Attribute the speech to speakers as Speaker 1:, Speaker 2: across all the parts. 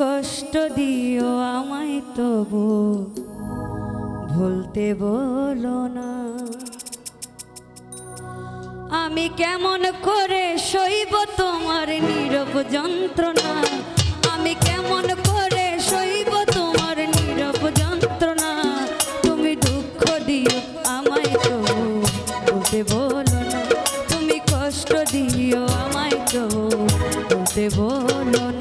Speaker 1: কষ্ট দিও আমায় তবু, ভুলতে বলো না। আমি কেমন করে সইব তোমার নীরব যন্ত্রণা? আমি কেমন করে সইব তোমার নীরব যন্ত্রণা? তুমি দুঃখ দিও আমায় তো বলতে বলো না। তুমি কষ্ট দিও আমায় তো বলতে বলো না।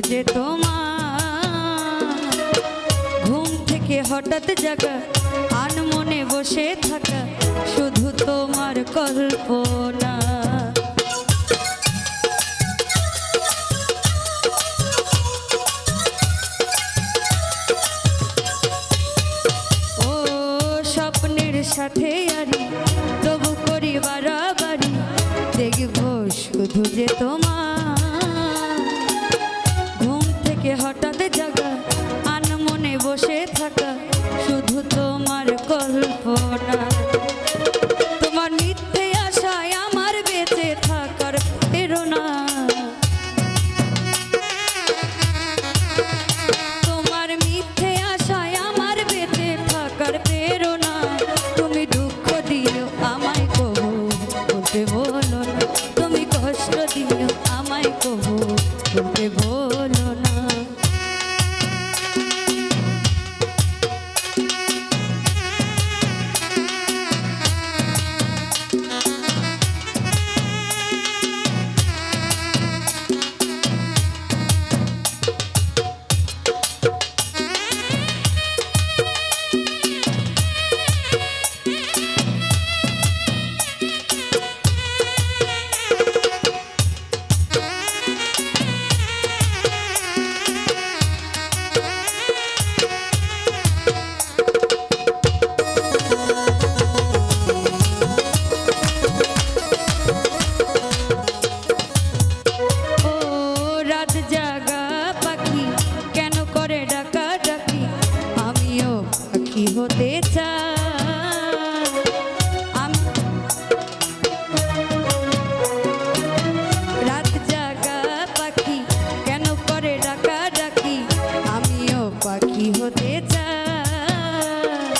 Speaker 1: যে তোমার। ঘুম থেকে হঠাৎ জাগা, আন মনে বসে থাকা, শুধু তোমার কল্পনা। সাথে আরি, তবু করি বাড়াবাড়ি দেখব শুধু যে তোমার পাখি হতে চাই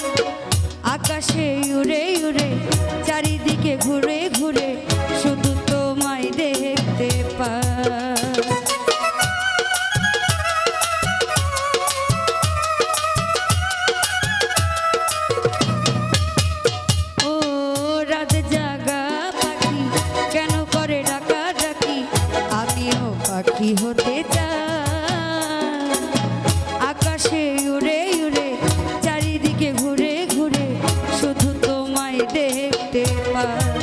Speaker 1: আকাশে উড়ে উড়ে, চারিদিকে ঘুরে ঘুরে, শুধু তোমায় দেখতে জাগা পাখি হতে চাই। দেখতে পাই।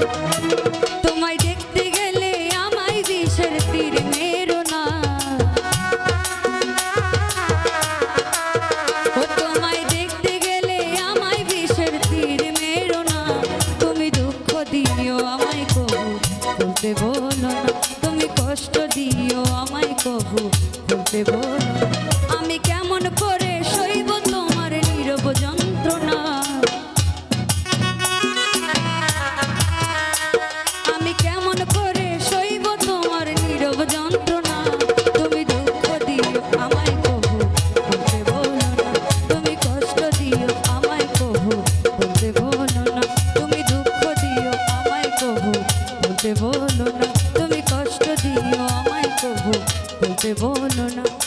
Speaker 1: তোমায় দেখতে গেলে আমায় তীর মেরো না। ও তোমায় দেখতে গেলে আমায় বিষের তীর মেরো না। তুমি দুঃখ দিও আমায় কবু বলতে বলো না। তুমি কষ্ট দিও আমায় কবু বলতে বলো